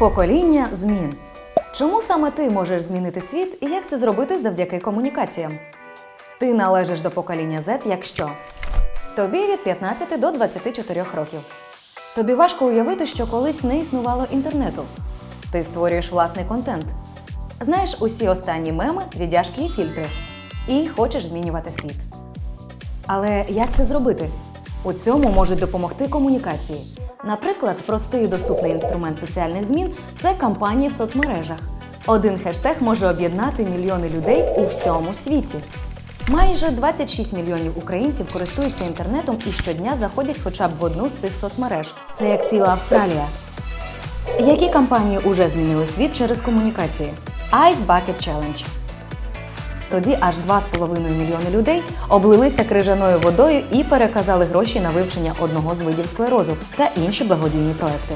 Покоління змін. Чому саме ти можеш змінити світ і як це зробити завдяки комунікаціям? Ти належиш до покоління Z, якщо тобі від 15 до 24 років. Тобі важко уявити, що колись не існувало інтернету. Ти створюєш власний контент. Знаєш усі останні меми, віддяжки і фільтри. І хочеш змінювати світ. Але як це зробити? У цьому можуть допомогти комунікації. Наприклад, простий і доступний інструмент соціальних змін це кампанії в соцмережах. Один хештег може об'єднати мільйони людей у всьому світі. Майже 26 мільйонів українців користуються інтернетом і щодня заходять хоча б в одну з цих соцмереж. Це як ціла Австралія. Які кампанії уже змінили світ через комунікації? Ice Bucket Challenge. Тоді аж 2,5 мільйони людей облилися крижаною водою і переказали гроші на вивчення одного з видів склерозу та інші благодійні проекти.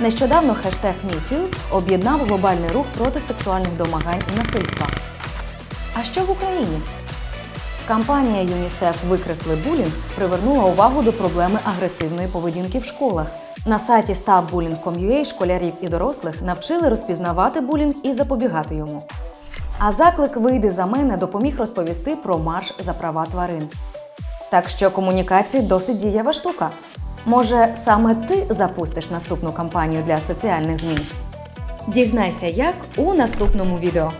Нещодавно хештег MeToo об'єднав глобальний рух проти сексуальних домагань і насильства. А що в Україні? Кампанія ЮНІСЕФ Викресли булінг привернула увагу до проблеми агресивної поведінки в школах. На сайті StopBullying.com.ua школярів і дорослих навчили розпізнавати булінг і запобігати йому. А заклик Вийди за мене допоміг розповісти про марш за права тварин. Так що комунікації досить дієва штука. Може, саме ти запустиш наступну кампанію для соціальних змін? Дізнайся, як у наступному відео.